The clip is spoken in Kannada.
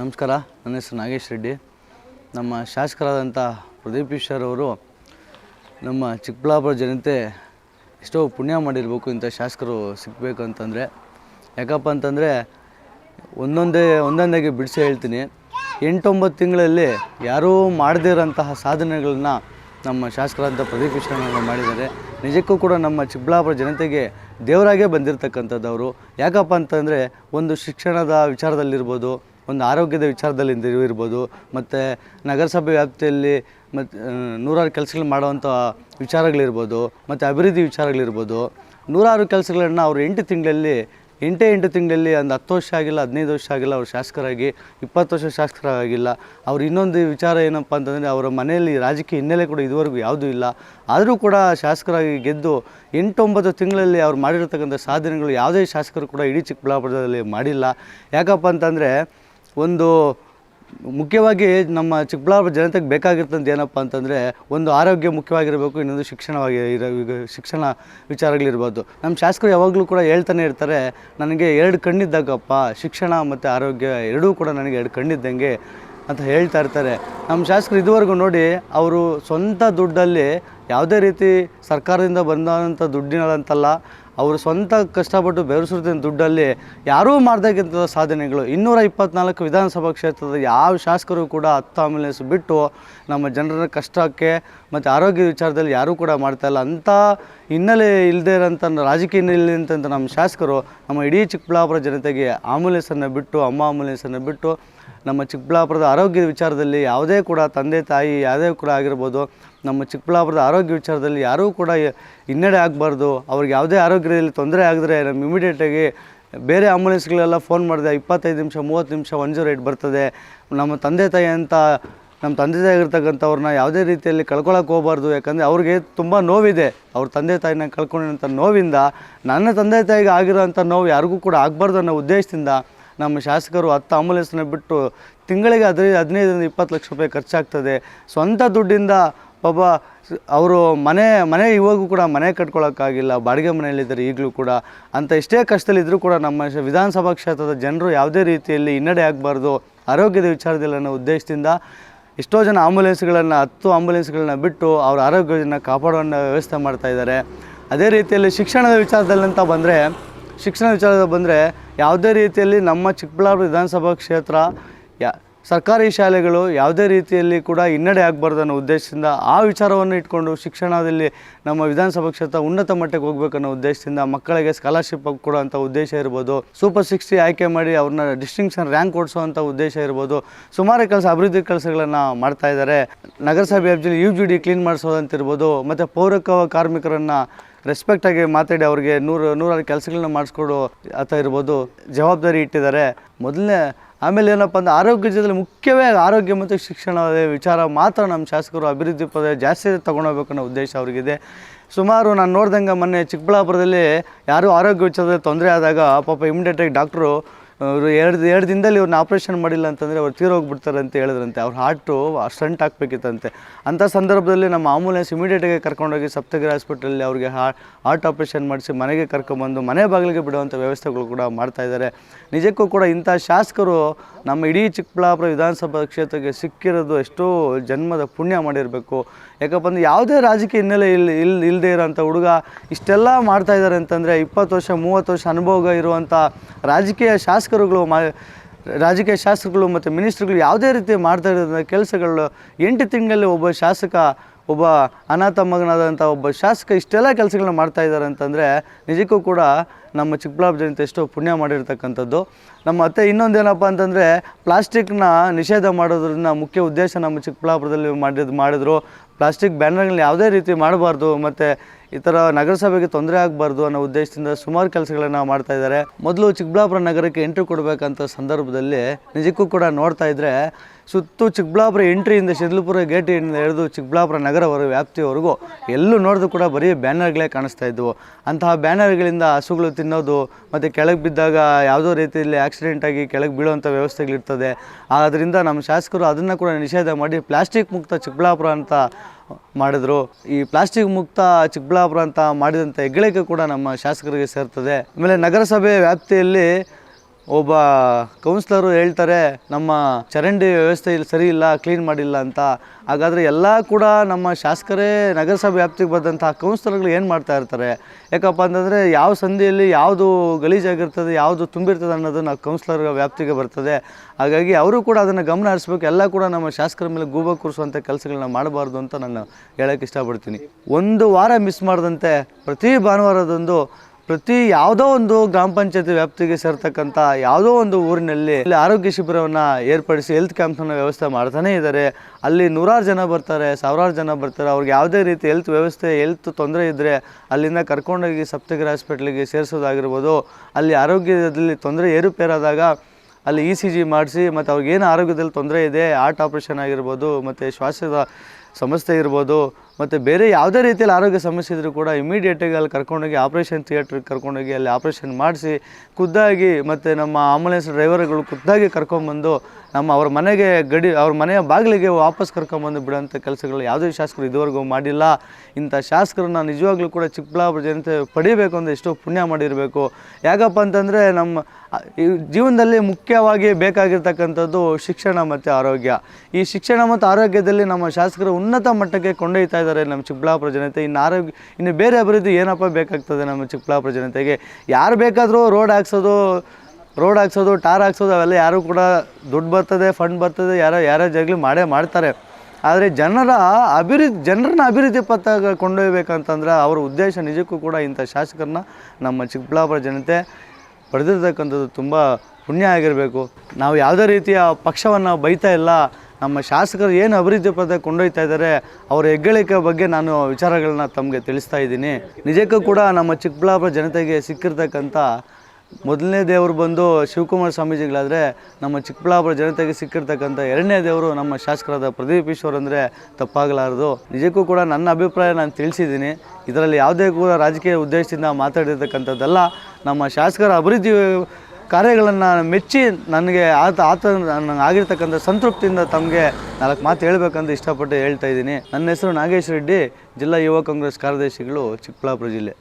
ನಮಸ್ಕಾರ, ನನ್ನ ಹೆಸರು ನಾಗೇಶ್ ರೆಡ್ಡಿ. ನಮ್ಮ ಶಾಸಕರಾದಂಥ ಪ್ರದೀಪ್ ಈಶ್ವರ್ ಅವರು ನಮ್ಮ ಚಿಕ್ಕಬಳ್ಳಾಪುರ ಜನತೆ ಎಷ್ಟೋ ಪುಣ್ಯ ಮಾಡಿರಬೇಕು ಇಂಥ ಶಾಸಕರು ಸಿಗಬೇಕು ಅಂತಂದರೆ. ಯಾಕಪ್ಪ ಅಂತಂದರೆ ಒಂದೊಂದೇ, ಒಂದೊಂದಾಗಿ ಬಿಡಿಸಿ ಹೇಳ್ತೀನಿ. ಎಂಟೊಂಬತ್ತು ತಿಂಗಳಲ್ಲಿ ಯಾರೂ ಮಾಡದೇ ಇರೋಂತಹ ಸಾಧನೆಗಳನ್ನ ನಮ್ಮ ಶಾಸಕರಾದಂಥ ಪ್ರದೀಪ್ ಈಶ್ವರನವರು ಮಾಡಿದ್ದಾರೆ. ನಿಜಕ್ಕೂ ಕೂಡ ನಮ್ಮ ಚಿಕ್ಕಬಳ್ಳಾಪುರ ಜನತೆಗೆ ದೇವರಾಗೇ ಬಂದಿರತಕ್ಕಂಥದ್ದು ಅವರು ಯಾಕಪ್ಪ ಅಂತಂದರೆ ಒಂದು ಶಿಕ್ಷಣದ ವಿಚಾರದಲ್ಲಿರ್ಬೋದು ಒಂದು ಆರೋಗ್ಯದ ವಿಚಾರದಲ್ಲಿ ಇರ್ಬೋದು ಮತ್ತು ನಗರಸಭೆ ವ್ಯಾಪ್ತಿಯಲ್ಲಿ ಮತ್ತು ನೂರಾರು ಕೆಲಸಗಳು ಮಾಡುವಂಥ ವಿಚಾರಗಳಿರ್ಬೋದು, ಮತ್ತು ಅಭಿವೃದ್ಧಿ ವಿಚಾರಗಳಿರ್ಬೋದು. ನೂರಾರು ಕೆಲಸಗಳನ್ನು ಅವರು ಎಂಟು ತಿಂಗಳಲ್ಲಿ, ಎಂಟೇ ಎಂಟು ತಿಂಗಳಲ್ಲಿ ಒಂದು ಹತ್ತು ವರ್ಷ ಆಗಿಲ್ಲ, ಹದಿನೈದು ವರ್ಷ ಆಗಿಲ್ಲ, ಅವರು ಶಾಸಕರಾಗಿ, ಇಪ್ಪತ್ತು ವರ್ಷ ಶಾಸಕರಾಗಿಲ್ಲ. ಅವ್ರು ಇನ್ನೊಂದು ವಿಚಾರ ಏನಪ್ಪ ಅಂತಂದರೆ ಅವರ ಮನೆಯಲ್ಲಿ ರಾಜಕೀಯ ಹಿನ್ನೆಲೆ ಕೂಡ ಇದುವರೆಗೂ ಯಾವುದೂ ಇಲ್ಲ. ಆದರೂ ಕೂಡ ಶಾಸಕರಾಗಿ ಗೆದ್ದು ಎಂಟೊಂಬತ್ತು ತಿಂಗಳಲ್ಲಿ ಅವ್ರು ಮಾಡಿರ್ತಕ್ಕಂಥ ಸಾಧನೆಗಳು ಯಾವುದೇ ಶಾಸಕರು ಕೂಡ ಇಡೀ ಚಿಕ್ಕಬಳ್ಳಾಪುರದಲ್ಲಿ ಮಾಡಿಲ್ಲ. ಯಾಕಪ್ಪ ಅಂತಂದರೆ ಒಂದು ಮುಖ್ಯವಾಗಿ ನಮ್ಮ ಚಿಕ್ಕಬಳ್ಳಾಪುರ ಜನತೆಗೆ ಬೇಕಾಗಿರ್ತಂತ ಏನಪ್ಪ ಅಂತಂದರೆ ಒಂದು ಆರೋಗ್ಯ ಮುಖ್ಯವಾಗಿರಬೇಕು, ಇನ್ನೊಂದು ಶಿಕ್ಷಣವಾಗಿ ಇರೋ ಶಿಕ್ಷಣ ವಿಚಾರಗಳಿರ್ಬೋದು. ನಮ್ಮ ಶಾಸಕರು ಯಾವಾಗಲೂ ಕೂಡ ಹೇಳ್ತಾನೆ ಇರ್ತಾರೆ, ನನಗೆ ಎರಡು ಕಣ್ಣಿದ್ದಾಗಪ್ಪ, ಶಿಕ್ಷಣ ಮತ್ತು ಆರೋಗ್ಯ ಎರಡೂ ಕೂಡ ನನಗೆ ಎರಡು ಕಣ್ಣಿದ್ದಂಗೆ ಅಂತ ಹೇಳ್ತಾ ಇರ್ತಾರೆ. ನಮ್ಮ ಶಾಸಕರು ಇದುವರೆಗೂ ನೋಡಿ, ಅವರು ಸ್ವಂತ ದುಡ್ಡಲ್ಲಿ ಯಾವುದೇ ರೀತಿ ಸರ್ಕಾರದಿಂದ ಬಂದಂಥ ದುಡ್ಡಿನಂತಲ್ಲ ಅವರು ಸ್ವಂತ ಕಷ್ಟಪಟ್ಟು ಬೆವರಿಸಿದ ದುಡ್ಡಲ್ಲಿ ಯಾರೂ ಮಾಡ್ದಾಗಿಂಥ ಸಾಧನೆಗಳು. ಇನ್ನೂರ ಇಪ್ಪತ್ನಾಲ್ಕು ವಿಧಾನಸಭಾ ಕ್ಷೇತ್ರದ ಯಾವ ಶಾಸಕರು ಕೂಡ ಹತ್ತು ಆಂಬುಲೆನ್ಸ್ ಬಿಟ್ಟು ನಮ್ಮ ಜನರ ಕಷ್ಟಕ್ಕೆ ಮತ್ತು ಆರೋಗ್ಯ ವಿಚಾರದಲ್ಲಿ ಯಾರೂ ಕೂಡ ಮಾಡ್ತಾ ಇಲ್ಲ. ಅಂಥ ಹಿನ್ನೆಲೆ ಇಲ್ಲದೆ ಇರೋಂಥ ರಾಜಕೀಯ ಹಿನ್ನೆಲೆ ಅಂತ ನಮ್ಮ ಶಾಸಕರು ನಮ್ಮ ಇಡೀ ಚಿಕ್ಕಬಳ್ಳಾಪುರ ಜನತೆಗೆ ಆಂಬುಲೆನ್ಸನ್ನು ಬಿಟ್ಟು, ಅಮ್ಮ ಆಂಬುಲೆನ್ಸನ್ನು ಬಿಟ್ಟು ನಮ್ಮ ಚಿಕ್ಕಬಳ್ಳಾಪುರದ ಆರೋಗ್ಯದ ವಿಚಾರದಲ್ಲಿ ಯಾವುದೇ ಕೂಡ ತಂದೆ ತಾಯಿ ಯಾವುದೇ ಕೂಡ ಆಗಿರ್ಬೋದು ನಮ್ಮ ಚಿಕ್ಕಬಳ್ಳಾಪುರದ ಆರೋಗ್ಯ ವಿಚಾರದಲ್ಲಿ ಯಾರೂ ಕೂಡ ಹಿನ್ನಡೆ ಆಗಬಾರ್ದು. ಅವ್ರಿಗೆ ಯಾವುದೇ ಆರೋಗ್ಯದಲ್ಲಿ ತೊಂದರೆ ಆಗಿದ್ರೆ ನಮ್ಮ ಇಮಿಡಿಯೇಟಾಗಿ ಬೇರೆ ಆಂಬುಲೆನ್ಸ್ಗಳೆಲ್ಲ ಫೋನ್ ಮಾಡಿದೆ, ಇಪ್ಪತ್ತೈದು ನಿಮಿಷ, ಮೂವತ್ತು ನಿಮಿಷ ಒನ್ ಜೀರೋ ಏಟ್ ಬರ್ತದೆ. ನಮ್ಮ ತಂದೆ ತಾಯಿ ಅಂತ, ನಮ್ಮ ತಂದೆ ತಾಯಿ ಆಗಿರ್ತಕ್ಕಂಥವ್ರನ್ನ ಯಾವುದೇ ರೀತಿಯಲ್ಲಿ ಕಳ್ಕೊಳಕ್ಕೆ ಹೋಗಬಾರ್ದು. ಯಾಕಂದರೆ ಅವ್ರಿಗೆ ತುಂಬ ನೋವಿದೆ. ಅವ್ರ ತಂದೆ ತಾಯಿನ ಕಳ್ಕೊಂಡಂಥ ನೋವಿಂದ, ನನ್ನ ತಂದೆ ತಾಯಿಗೆ ಆಗಿರೋಂಥ ನೋವು ಯಾರಿಗೂ ಕೂಡ ಆಗಬಾರ್ದು ಅನ್ನೋ ಉದ್ದೇಶದಿಂದ ನಮ್ಮ ಶಾಸಕರು ಹತ್ತು ಆಂಬುಲೆನ್ಸ್ನ ಬಿಟ್ಟು ತಿಂಗಳಿಗೆ ಹದಿನೈದು, ಹದಿನೈದರಿಂದ ಇಪ್ಪತ್ತು ಲಕ್ಷ ರೂಪಾಯಿ ಖರ್ಚಾಗ್ತದೆ. ಸ್ವಂತ ದುಡ್ಡಿಂದ ಪಾಪ ಅವರು ಮನೆ ಮನೆ ಇವಾಗೂ ಕೂಡ ಮನೆ ಕಟ್ಕೊಳ್ಳೋಕ್ಕಾಗಿಲ್ಲ ಬಾಡಿಗೆ ಮನೆಯಲ್ಲಿದ್ದಾರೆ ಈಗಲೂ ಕೂಡ. ಅಂತ ಎಷ್ಟೇ ಕಷ್ಟದಲ್ಲಿದ್ದರೂ ಕೂಡ ನಮ್ಮ ವಿಧಾನಸಭಾ ಕ್ಷೇತ್ರದ ಜನರು ಯಾವುದೇ ರೀತಿಯಲ್ಲಿ ಹಿನ್ನಡೆ ಆಗಬಾರ್ದು, ಆರೋಗ್ಯದ ವಿಚಾರದಲ್ಲಿ ಅನ್ನೋ ಉದ್ದೇಶದಿಂದ ಎಷ್ಟೋ ಜನ ಆಂಬುಲೆನ್ಸ್ಗಳನ್ನು, ಹತ್ತು ಆಂಬುಲೆನ್ಸ್ಗಳನ್ನ ಬಿಟ್ಟು ಅವ್ರ ಆರೋಗ್ಯವನ್ನು ಕಾಪಾಡೋಣ ವ್ಯವಸ್ಥೆ ಮಾಡ್ತಾ ಇದ್ದಾರೆ. ಅದೇ ರೀತಿಯಲ್ಲಿ ಶಿಕ್ಷಣದ ವಿಚಾರದಲ್ಲಿ ಅಂತ ಬಂದರೆ ಶಿಕ್ಷಣ ವಿಚಾರದಲ್ಲಿ ಬಂದರೆ ಯಾವುದೇ ರೀತಿಯಲ್ಲಿ ನಮ್ಮ ಚಿಕ್ಕಬಳ್ಳಾಪುರ ವಿಧಾನಸಭಾ ಕ್ಷೇತ್ರ ಯಾ ಸರ್ಕಾರಿ ಶಾಲೆಗಳು ಯಾವುದೇ ರೀತಿಯಲ್ಲಿ ಕೂಡ ಹಿನ್ನಡೆ ಆಗಬಾರ್ದು ಅನ್ನೋ ಉದ್ದೇಶದಿಂದ ಆ ವಿಚಾರವನ್ನು ಇಟ್ಕೊಂಡು ಶಿಕ್ಷಣದಲ್ಲಿ ನಮ್ಮ ವಿಧಾನಸಭಾ ಕ್ಷೇತ್ರ ಉನ್ನತ ಮಟ್ಟಕ್ಕೆ ಹೋಗ್ಬೇಕನ್ನೋ ಉದ್ದೇಶದಿಂದ ಮಕ್ಕಳಿಗೆ ಸ್ಕಾಲರ್ಶಿಪ್ ಕೊಡುವಂಥ ಉದ್ದೇಶ ಇರ್ಬೋದು ಸೂಪರ್ ಸಿಕ್ಸ್ಟಿ ಆಯ್ಕೆ ಮಾಡಿ ಅವ್ರನ್ನ ಡಿಸ್ಟಿಂಕ್ಷನ್ ರ್ಯಾಂಕ್ ಕೊಡಿಸುವಂಥ ಉದ್ದೇಶ ಇರ್ಬೋದು, ಸುಮಾರು ಕೆಲಸ ಅಭಿವೃದ್ಧಿ ಕೆಲಸಗಳನ್ನು ಮಾಡ್ತಾ ಇದ್ದಾರೆ. ನಗರಸಭೆ ವ್ಯಾಪ್ತಿಯಲ್ಲಿ ಯು ಜಿ ಡಿ ಕ್ಲೀನ್ ಮಾಡಿಸೋದಂತಿರ್ಬೋದು, ಮತ್ತು ಪೌರಕ ಕಾರ್ಮಿಕರನ್ನು ರೆಸ್ಪೆಕ್ಟಾಗಿ ಮಾತಾಡಿ ಅವ್ರಿಗೆ ನೂರು ನೂರಾರು ಕೆಲಸಗಳನ್ನ ಮಾಡಿಸ್ಕೊಡು ಅಂತ ಇರ್ಬೋದು ಜವಾಬ್ದಾರಿ ಇಟ್ಟಿದ್ದಾರೆ. ಮೊದಲನೇ ಆಮೇಲೆ ಏನಪ್ಪ ಅಂದ್ರೆ ಆರೋಗ್ಯ ಜೊತೆಯಲ್ಲಿ ಮುಖ್ಯವೇ ಆರೋಗ್ಯ ಮತ್ತು ಶಿಕ್ಷಣದ ವಿಚಾರ. ಮಾತ್ರ ನಮ್ಮ ಶಾಸಕರು ಅಭಿವೃದ್ಧಿ ಪದ ಜಾಸ್ತಿ ತೊಗೊಂಡೋಗ್ಬೇಕನ್ನೋ ಉದ್ದೇಶ ಅವ್ರಿಗಿದೆ. ಸುಮಾರು ನಾನು ನೋಡ್ದಂಗೆ ಮೊನ್ನೆ ಚಿಕ್ಕಬಳ್ಳಾಪುರದಲ್ಲಿ ಯಾರೂ ಆರೋಗ್ಯ ವಿಚಾರದಲ್ಲಿ ತೊಂದರೆ ಆದಾಗ ಪಾಪ ಇಮಿಡಿಯೇಟಾಗಿ ಡಾಕ್ಟ್ರು ಅವರು ಎರಡು ಎರಡು ದಿನದಲ್ಲಿ ಇವ್ರನ್ನ ಆಪ್ರೇಷನ್ ಮಾಡಿಲ್ಲ ಅಂತಂದರೆ ಅವ್ರು ತೀರೋಗ್ಬಿಡ್ತಾರೆ ಅಂತ ಹೇಳಿದ್ರಂತೆ. ಅವ್ರ ಹಾರ್ಟು ಸ್ಟಂಟ್ ಹಾಕ್ಬೇಕಿತ್ತಂತೆ ಅಂಥ ಸಂದರ್ಭದಲ್ಲಿ ನಮ್ಮ ಆಂಬುಲೆನ್ಸ್ ಇಮಿಡಿಯೇಟಾಗಿ ಕರ್ಕೊಂಡೋಗಿ ಸಪ್ತಗಿರಿ ಹಾಸ್ಪಿಟಲಲ್ಲಿ ಅವ್ರಿಗೆ ಹಾರ್ಟ್ ಆಪ್ರೇಷನ್ ಮಾಡಿಸಿ ಮನೆಗೆ ಕರ್ಕೊಂಬಂದು ಮನೆ ಬಾಗಿಲಿಗೆ ಬಿಡುವಂಥ ವ್ಯವಸ್ಥೆಗಳು ಕೂಡ ಮಾಡ್ತಾ ಇದ್ದಾರೆ. ನಿಜಕ್ಕೂ ಕೂಡ ಇಂಥ ಶಾಸಕರು ನಮ್ಮ ಇಡೀ ಚಿಕ್ಕಬಳ್ಳಾಪುರ ವಿಧಾನಸಭಾ ಕ್ಷೇತ್ರಕ್ಕೆ ಸಿಕ್ಕಿರೋದು ಎಷ್ಟೋ ಜನ್ಮದ ಪುಣ್ಯ ಮಾಡಿರಬೇಕು. ಯಾಕಪ್ಪ ಅಂದರೆ ಯಾವುದೇ ರಾಜಕೀಯ ಹಿನ್ನೆಲೆ ಇಲ್ಲಿ ಇಲ್ಲಿ ಇಲ್ಲದೆ ಇರೋಂಥ ಹುಡುಗ ಇಷ್ಟೆಲ್ಲ ಮಾಡ್ತಾ ಇದ್ದಾರೆ ಅಂತಂದರೆ ಇಪ್ಪತ್ತು ವರ್ಷ, ಮೂವತ್ತು ವರ್ಷ ಅನುಭವ ಇರುವಂಥ ರಾಜಕೀಯ ಶಾಸಕರುಗಳು, ಮಾ, ರಾಜಕೀಯ ಶಾಸಕರುಗಳು ಮತ್ತು ಮಿನಿಸ್ಟ್ರುಗಳು ಯಾವುದೇ ರೀತಿ ಮಾಡ್ತಾ ಇರೋದ್ರಿಂದ ಕೆಲಸಗಳು, ಎಂಟು ತಿಂಗಳಲ್ಲಿ ಒಬ್ಬ ಶಾಸಕ, ಒಬ್ಬ ಅನಾಥ ಮಗನಾದಂಥ ಒಬ್ಬ ಶಾಸಕ ಇಷ್ಟೆಲ್ಲ ಕೆಲಸಗಳನ್ನ ಮಾಡ್ತಾ ಇದ್ದಾರೆ ಅಂತಂದರೆ ನಿಜಕ್ಕೂ ಕೂಡ ನಮ್ಮ ಚಿಕ್ಕಬಳ್ಳಾಪುರ ಜನತೆ ಎಷ್ಟೋ ಪುಣ್ಯ ಮಾಡಿರ್ತಕ್ಕಂಥದ್ದು. ನಮ್ಮ ಮತ್ತೆ ಇನ್ನೊಂದೇನಪ್ಪ ಅಂತಂದರೆ ಪ್ಲಾಸ್ಟಿಕ್ನ ನಿಷೇಧ ಮಾಡೋದ್ರಿಂದ ಮುಖ್ಯ ಉದ್ದೇಶ ನಮ್ಮ ಚಿಕ್ಕಬಳ್ಳಾಪುರದಲ್ಲಿ ಮಾಡಿದ್, ಮಾಡಿದ್ರು. ಪ್ಲಾಸ್ಟಿಕ್ ಬ್ಯಾನರ್ಗಳನ್ನ ಯಾವುದೇ ರೀತಿ ಮಾಡಬಾರ್ದು, ಮತ್ತು ಈ ಥರ ನಗರಸಭೆಗೆ ತೊಂದರೆ ಆಗಬಾರ್ದು ಅನ್ನೋ ಉದ್ದೇಶದಿಂದ ಸುಮಾರು ಕೆಲಸಗಳನ್ನು ಮಾಡ್ತಾ ಇದ್ದಾರೆ. ಮೊದಲು ಚಿಕ್ಕಬಳ್ಳಾಪುರ ನಗರಕ್ಕೆ ಎಂಟ್ರಿ ಕೊಡಬೇಕಂತ ಸಂದರ್ಭದಲ್ಲಿ ನಿಜಕ್ಕೂ ಕೂಡ ನೋಡ್ತಾ ಇದ್ದರೆ ಸುತ್ತು ಚಿಕ್ಕಬಳ್ಳಾಪುರ ಎಂಟ್ರಿಯಿಂದ ಶಿದ್ಲಪುರ ಗೇಟಿಂದ ಹಿಡಿದು ಚಿಕ್ಕಬಳ್ಳಾಪುರ ನಗರವರ ವ್ಯಾಪ್ತಿಯವರೆಗೂ ಎಲ್ಲೂ ನೋಡಿದ್ರು ಕೂಡ ಬರೀ ಬ್ಯಾನರ್ಗಳೇ ಕಾಣಿಸ್ತಾ ಇದ್ದವು ಅಂತಹ ಬ್ಯಾನರ್ಗಳಿಂದ ಹಸುಗಳು ತಿನ್ನೋದು, ಮತ್ತು ಕೆಳಗೆ ಬಿದ್ದಾಗ ಯಾವುದೋ ರೀತಿಯಲ್ಲಿ ಆಕ್ಸಿಡೆಂಟ್ ಆಗಿ ಕೆಳಗೆ ಬೀಳುವಂಥ ವ್ಯವಸ್ಥೆಗಳಿರ್ತದೆ. ಆದ್ದರಿಂದ ನಮ್ಮ ಶಾಸಕರು ಅದನ್ನು ಕೂಡ ನಿಷೇಧ ಮಾಡಿ ಪ್ಲಾಸ್ಟಿಕ್ ಮುಕ್ತ ಚಿಕ್ಕಬಳ್ಳಾಪುರ ಅಂತ ಮಾಡಿದ್ರು. ಈ ಪ್ಲಾಸ್ಟಿಕ್ ಮುಕ್ತ ಚಿಕ್ಕಬಳ್ಳಾಪುರ ಅಂತ ಮಾಡಿದಂಥ ಹೆಗ್ಗಳಿಕೆ ಕೂಡ ನಮ್ಮ ಶಾಸಕರಿಗೆ ಸೇರ್ತದೆ. ಆಮೇಲೆ ನಗರಸಭೆ ವ್ಯಾಪ್ತಿಯಲ್ಲಿ ಒಬ್ಬ ಕೌನ್ಸಿಲರು ಹೇಳ್ತಾರೆ, ನಮ್ಮ ಚರಂಡಿ ವ್ಯವಸ್ಥೆ ಇಲ್ಲಿ ಸರಿ ಇಲ್ಲ ಕ್ಲೀನ್ ಮಾಡಿಲ್ಲ ಅಂತ. ಹಾಗಾದರೆ ಎಲ್ಲ ಕೂಡ ನಮ್ಮ ಶಾಸಕರೇ ನಗರಸಭೆ ವ್ಯಾಪ್ತಿಗೆ ಬಂದಂಥ ಕೌನ್ಸಿಲರ್ಗಳು ಏನು ಮಾಡ್ತಾ ಇರ್ತಾರೆ? ಯಾಕಪ್ಪ ಅಂತಂದರೆ ಯಾವ ಸಂಧಿಯಲ್ಲಿ ಯಾವುದು ಗಲೀಜಾಗಿರ್ತದೆ ಯಾವುದು ತುಂಬಿರ್ತದೆ ಅನ್ನೋದು ನಾವು ಕೌನ್ಸಿಲರ್ ವ್ಯಾಪ್ತಿಗೆ ಬರ್ತದೆ. ಹಾಗಾಗಿ ಅವರು ಕೂಡ ಅದನ್ನು ಗಮನ ಹರಿಸ್ಬೇಕು, ಎಲ್ಲ ಕೂಡ ನಮ್ಮ ಶಾಸಕರ ಮೇಲೆ ಗೂಬ ಕೂರಿಸುವಂಥ ಕೆಲಸಗಳನ್ನ ಮಾಡಬಾರ್ದು ಅಂತ ನಾನು ಹೇಳೋಕ್ಕೆ ಇಷ್ಟಪಡ್ತೀನಿ. ಒಂದು ವಾರ ಮಿಸ್ ಮಾಡಿದಂತೆ ಪ್ರತಿ ಭಾನುವಾರದಂದು ಪ್ರತಿ ಯಾವುದೋ ಒಂದು ಗ್ರಾಮ ಪಂಚಾಯತಿ ವ್ಯಾಪ್ತಿಗೆ ಸೇರ್ತಕ್ಕಂಥ ಯಾವುದೋ ಒಂದು ಊರಿನಲ್ಲಿ ಇಲ್ಲಿ ಆರೋಗ್ಯ ಶಿಬಿರವನ್ನು ಏರ್ಪಡಿಸಿ ಹೆಲ್ತ್ ಕ್ಯಾಂಪ್ನ ವ್ಯವಸ್ಥೆ ಮಾಡ್ತಾನೇ ಇದ್ದಾರೆ ಅಲ್ಲಿ ನೂರಾರು ಜನ ಬರ್ತಾರೆ, ಸಾವಿರಾರು ಜನ ಬರ್ತಾರೆ. ಅವ್ರಿಗೆ ಯಾವುದೇ ರೀತಿ ಹೆಲ್ತ್ ವ್ಯವಸ್ಥೆ ಹೆಲ್ತ್ ತೊಂದರೆ ಇದ್ದರೆ ಅಲ್ಲಿಂದ ಕರ್ಕೊಂಡೋಗಿ ಸಪ್ತಗಿರಿ ಹಾಸ್ಪಿಟ್ಲಿಗೆ ಸೇರಿಸೋದಾಗಿರ್ಬೋದು. ಅಲ್ಲಿ ಆರೋಗ್ಯದಲ್ಲಿ ತೊಂದರೆ ಏರುಪೇರಾದಾಗ ಅಲ್ಲಿ ಇ ಸಿ ಜಿ ಮಾಡಿಸಿ ಮತ್ತು ಅವ್ರಿಗೇನು ಆರೋಗ್ಯದಲ್ಲಿ ತೊಂದರೆ ಇದೆ ಹಾರ್ಟ್ ಆಪ್ರೇಷನ್ ಆಗಿರ್ಬೋದು, ಮತ್ತು ಶ್ವಾಸದ ಸಮಸ್ಯೆ ಇರ್ಬೋದು, ಮತ್ತು ಬೇರೆ ಯಾವುದೇ ರೀತಿಯಲ್ಲಿ ಆರೋಗ್ಯ ಸಮಸ್ಯೆ ಇದ್ದರೂ ಕೂಡ ಇಮಿಡಿಯೇಟಾಗಿ ಅಲ್ಲಿ ಕರ್ಕೊಂಡೋಗಿ ಆಪ್ರೇಷನ್ ಥಿಯೇಟ್ರಿಗೆ ಕರ್ಕೊಂಡೋಗಿ ಅಲ್ಲಿ ಆಪ್ರೇಷನ್ ಮಾಡಿಸಿ, ಖುದ್ದಾಗಿ ಮತ್ತು ನಮ್ಮ ಆಂಬುಲೆನ್ಸ್ ಡ್ರೈವರ್ಗಳು ಖುದ್ದಾಗಿ ಕರ್ಕೊಂಬಂದು ನಮ್ಮ ಅವ್ರ ಮನೆಗೆ ಗಡಿ, ಅವ್ರ ಮನೆಯ ಬಾಗಿಲಿಗೆ ವಾಪಸ್ ಕರ್ಕೊಂಬಂದು ಬಿಡೋಂಥ ಕೆಲಸಗಳು ಯಾವುದೇ ಶಾಸಕರು ಇದುವರೆಗೂ ಮಾಡಿಲ್ಲ. ಇಂಥ ಶಾಸಕರನ್ನ ನಿಜವಾಗ್ಲೂ ಕೂಡ ಚಿಕ್ಕಬಳ್ಳಾಪುರ ಜನತೆ ಪಡಿಬೇಕು ಅಂದರೆ ಎಷ್ಟೋ ಪುಣ್ಯ ಮಾಡಿರಬೇಕು. ಯಾಕಪ್ಪ ಅಂತಂದರೆ ನಮ್ಮ ಜೀವನದಲ್ಲಿ ಮುಖ್ಯವಾಗಿ ಬೇಕಾಗಿರ್ತಕ್ಕಂಥದ್ದು ಶಿಕ್ಷಣ ಮತ್ತು ಆರೋಗ್ಯ. ಈ ಶಿಕ್ಷಣ ಮತ್ತು ಆರೋಗ್ಯದಲ್ಲಿ ನಮ್ಮ ಶಾಸಕರು ಉನ್ನತ ಮಟ್ಟಕ್ಕೆ ಕೊಂಡೊಯ್ತಾ ಇದ್ದಾರೆ ನಮ್ಮ ಚಿಕ್ಕಬಳ್ಳಾಪುರ ಜನತೆ. ಇನ್ನು ಆರೋಗ್ಯ, ಇನ್ನು ಬೇರೆ ಅಭಿವೃದ್ಧಿ ಏನಪ್ಪ ಬೇಕಾಗ್ತದೆ ನಮ್ಮ ಚಿಕ್ಕಬಳ್ಳಾಪುರ ಜನತೆಗೆ? ಯಾರು ಬೇಕಾದರೂ ರೋಡ್ ಹಾಕ್ಸೋದು ರೋಡ್ ಹಾಕ್ಸೋದು, ಟಾರ್ ಹಾಕ್ಸೋದು, ಅವೆಲ್ಲ ಯಾರು ಕೂಡ ದುಡ್ಡು ಬರ್ತದೆ, ಫಂಡ್ ಬರ್ತದೆ, ಯಾರೋ ಯಾರೋ ಜಗಲಿ ಮಾಡೇ ಮಾಡ್ತಾರೆ. ಆದರೆ ಜನರ ಅಭಿವೃದ್ಧಿ, ಜನರನ್ನ ಅಭಿವೃದ್ಧಿ ಪಥ ಕೊಂಡೊಯ್ಬೇಕಂತಂದ್ರೆ ಅವರ ಉದ್ದೇಶ ನಿಜಕ್ಕೂ ಕೂಡ ಇಂಥ ಶಾಸಕರನ್ನ ನಮ್ಮ ಚಿಕ್ಕಬಳ್ಳಾಪುರ ಜನತೆ ಪಡೆದಿರ್ತಕ್ಕಂಥದ್ದು ತುಂಬ ಪುಣ್ಯ ಆಗಿರಬೇಕು. ನಾವು ಯಾವುದೇ ರೀತಿಯ ಪಕ್ಷವನ್ನು ಬೈತಾ ಇಲ್ಲ. ನಮ್ಮ ಶಾಸಕರು ಏನು ಅಭಿವೃದ್ಧಿ ಪದ ಕೊಂಡೊಯ್ತಾ ಇದ್ದಾರೆ, ಅವರ ಹೆಗ್ಗಳಿಕೆ ಬಗ್ಗೆ ನಾನು ವಿಚಾರಗಳನ್ನ ತಮಗೆ ತಿಳಿಸ್ತಾ ಇದ್ದೀನಿ. ನಿಜಕ್ಕೂ ಕೂಡ ನಮ್ಮ ಚಿಕ್ಕಬಳ್ಳಾಪುರ ಜನತೆಗೆ ಸಿಕ್ಕಿರ್ತಕ್ಕಂಥ ಮೊದಲನೇ ದೇವರು ಬಂದು ಶಿವಕುಮಾರ ಸ್ವಾಮೀಜಿಗಳಾದರೆ ನಮ್ಮ ಚಿಕ್ಕಬಳ್ಳಾಪುರ ಜನತೆಗೆ ಸಿಕ್ಕಿರ್ತಕ್ಕಂಥ ಎರಡನೇ ದೇವರು ನಮ್ಮ ಶಾಸಕರಾದ ಪ್ರದೀಪ್ ಈಶ್ವರ್ ಅಂದರೆ ತಪ್ಪಾಗಲಾರದು. ನಿಜಕ್ಕೂ ಕೂಡ ನನ್ನ ಅಭಿಪ್ರಾಯ ನಾನು ತಿಳಿಸಿದ್ದೀನಿ. ಇದರಲ್ಲಿ ಯಾವುದೇ ಕೂಡ ರಾಜಕೀಯ ಉದ್ದೇಶದಿಂದ ಮಾತಾಡಿರ್ತಕ್ಕಂಥದ್ದಲ್ಲ. ನಮ್ಮ ಶಾಸಕರ ಅಭಿವೃದ್ಧಿ ಕಾರ್ಯಗಳನ್ನು ಮೆಚ್ಚಿ ನನಗೆ ಆತ ಆತ ನನಗೆ ಆಗಿರ್ತಕ್ಕಂಥ ಸಂತೃಪ್ತಿಯಿಂದ ತಮಗೆ ನಾಲ್ಕು ಮಾತು ಹೇಳಬೇಕಂತ ಇಷ್ಟಪಟ್ಟು ಹೇಳ್ತಾ ಇದ್ದೀನಿ. ನನ್ನ ಹೆಸರು ನಾಗೇಶ್ ರೆಡ್ಡಿ, ಜಿಲ್ಲಾ ಯುವ ಕಾಂಗ್ರೆಸ್ ಕಾರ್ಯದರ್ಶಿಗಳು, ಚಿಕ್ಕಬಳ್ಳಾಪುರ ಜಿಲ್ಲೆ.